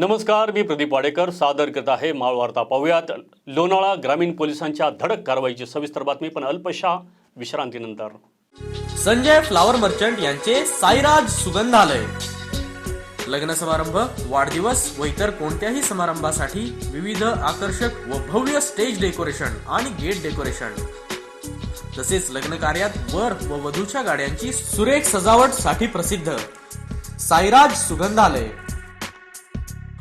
नमस्कार मी प्रदीप वाडेकर. सादर करत आहे माळ वार्ता पाहूयात. लोणाळा ग्रामीण पोलिसांच्या धडक कारवाईची सविस्तर बातमी पण अल्पशा विश्रांतीनंतर. संजय फ्लावर मर्चंट यांचे साईराज सुगंधालय. लग्न समारंभ वाढदिवस व इतर कोणत्याही समारंभासाठी विविध आकर्षक व भव्य स्टेज डेकोरेशन आणि गेट डेकोरेशन. तसेच लग्न कार्यात वर व वधूच्या गाड्यांची सुरेख सजावटसाठी प्रसिद्ध साईराज सुगंधालय.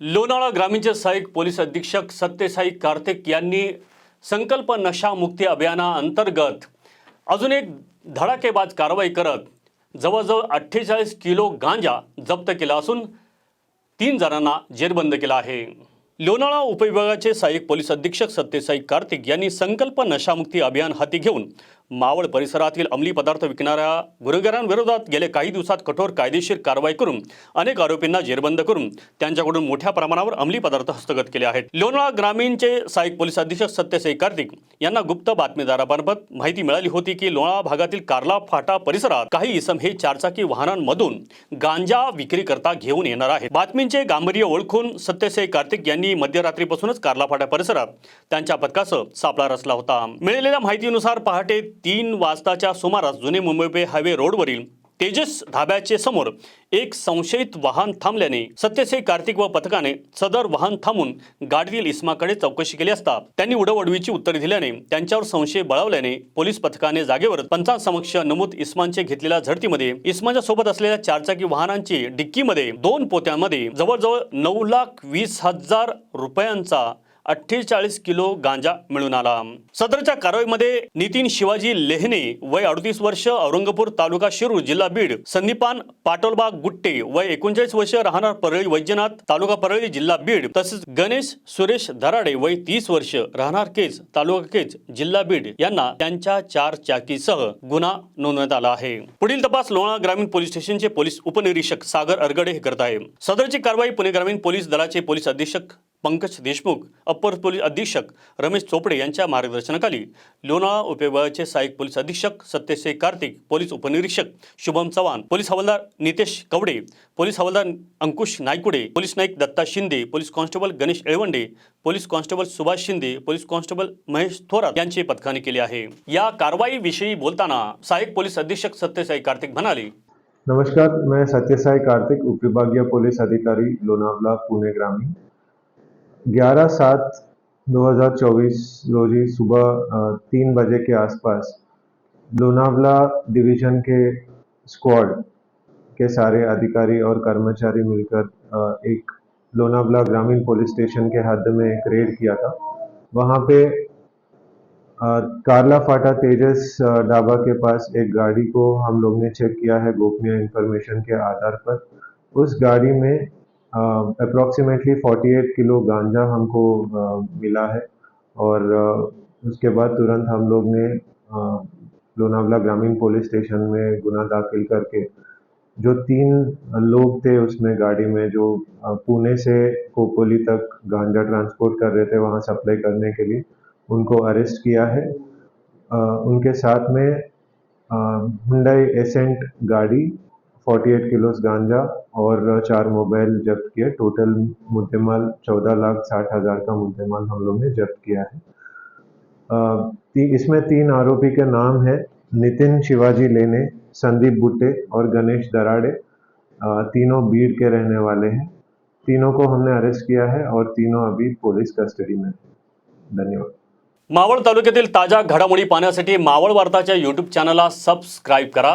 लोणावळा ग्रामीणचे सहाय्यक पोलीस अधीक्षक सत्यसाई कार्तिक यांनी संकल्प नशामुक्ती अभियानाअंतर्गत अजून एक धडाकेबाज कारवाई करत जवळजवळ अठ्ठेचाळीस किलो गांजा जप्त केला असून तीन जणांना जेरबंद केला आहे. लोणाळा उपविभागाचे सहाय्यक पोलीस अधीक्षक सत्यसाई कार्तिक यांनी संकल्प नशामुक्ती अभियान हाती घेऊन मावळ परिसरातील अंमली पदार्थ विकणाऱ्या गुन्हेगारांविरोधात गेले काही दिवसात कठोर कायदेशीर कारवाई करून अनेक आरोपींना जेरबंद करून त्यांच्याकडून मोठ्या प्रमाणावर अंमली पदार्थ हस्तगत केले आहेत. लोणाळा ग्रामीणचे सहाय्यक पोलीस अधीक्षक सत्यसाई कार्तिक यांना गुप्त बातमीदारामार्फत माहिती मिळाली होती की लोणाळा भागातील कार्ला फाटा परिसरात काही इसम हे चारचाकी वाहनांमधून गांजा विक्री करता घेऊन येणार आहेत. बातमींचे गांभीर्य ओळखून सत्यसाई कार्तिक यांनी मध्यरात्रीपासूनच कार्ला फाटा परिसरात त्यांच्या पथकासह सापळा रचला होता. मिळालेल्या माहितीनुसार पहाटे तीन वाजताच्या सुमारास जुने मुंबई हायवे रोडवरील तेजस धाब्याचे समोर एक संशयित वाहन थांबल्याने सत्यसे कार्तिक व पथकाने सदर वाहन थांबून गाडवील इस्माकडे चौकशी केली असता त्यांनी उडवडवीची उत्तरे दिल्याने त्यांच्यावर संशय बळावल्याने पोलीस पथकाने जागेवर पंचांसमक्ष नमूद इस्मानचे घेतलेल्या झडतीमध्ये इस्माच्या सोबत असलेल्या चारचाकी वाहनांची डिक्कीमध्ये दोन पोत्यांमध्ये जवळजवळ नऊ लाख वीस हजार रुपयांचा अठ्ठेचाळीस किलो गांजा मिळून आला. सदरच्या कारवाईमध्ये नितीन शिवाजी लेहने वय अडतीस वर्ष औरंगपूर तालुका शिरूर जिल्हा बीड संदीपान पाटोलबाग गुट्टे वय एकोणचाळीस वर्ष राहणार परळी वैद्यनाथ तालुका परळी जिल्हा बीड तसेच गणेश सुरेश धराडे वय तीस वर्ष राहणार केज तालुका केज जिल्हा बीड यांना त्यांच्या चार चाकीसह गुन्हा नोंदवण्यात आला आहे. पुढील तपास लोणा ग्रामीण पोलीस स्टेशनचे पोलीस उपनिरीक्षक सागर अरगडे हे करत आहे सदरची कारवाई पुणे ग्रामीण पोलीस दलाचे पोलीस अधीक्षक पंकज देशमुख अप्पर पोलीस अधीक्षक रमेश चोपडे यांच्या मार्गदर्शनाखाली लोणावळा उपविभागाचे सहाय्यक पोलीस अधीक्षक सत्यसे कार्तिक पोलीस उपनिरीक्षक शुभम चव्हाण पोलीस हवालदार नितेश कवडे पोलीस हवालदार Ankush Naikude police Naik Datta Shinde police constable Ganesh Elwande police constable Subhash Shinde police constable Mahesh Thorat यांची पथकाने केली आहे. या कारवाईविषयी बोलताना सहाय्यक पोलीस अधीक्षक सत्यसाई कार्तिक म्हणाले नमस्कार मैं सत्यसाई कार्तिक उपविभागीय पुलिस अधिकारी लोनावला पुणे ग्रामीण. 11 सात 2024 रोजी सुबह तीन बजे के आसपास लोनावला डिवीज़न के स्क्वाड के सारे अधिकारी और कर्मचारी मिलकर एक लोनावला ग्रामीण पुलिस स्टेशन के हद में एक रेड किया था। वहाँ पे कार्ला फाटा तेजस ढाबा के पास एक गाड़ी को हम लोग ने चेक किया है गोपनीय इंफॉर्मेशन के आधार पर। उस गाड़ी में अप्रोक्सीमेटली 48 किलो गांजा हमको अ, मिला है और अ, उसके बाद तुरंत हम लोग ने लोनावला ग्रामीण पुलिस स्टेशन में गुना दाखिल करके जो तीन लोग थे उसमें गाड़ी में जो पुणे से कोपोली तक गांजा ट्रांसपोर्ट कर रहे थे वहाँ सप्लाई करने के लिए उनको अरेस्ट किया है। उनके साथ में हुंडई एसेंट गाड़ी 48 किलोस गांजा और चार मोबाइल जब्त किए। टोटल मुद्देमाल चौदह लाख साठ हज़ार का मुद्देमाल हम लोग ने जब्त किया है। ती, इसमें तीन आरोपी के नाम है नितिन शिवाजी लेने संदीप बुट्टे और गणेश दराड़े। तीनों बीड़ के रहने वाले हैं। तीनों को हमने अरेस्ट किया है और तीनों अभी पुलिस कस्टडी में हैं। धन्यवाद। मावळ तालुक्यातील ताज्या घडामोडी पाहण्यासाठी मावळ वार्ताच्या यूट्यूब चॅनलला सबस्क्राईब करा.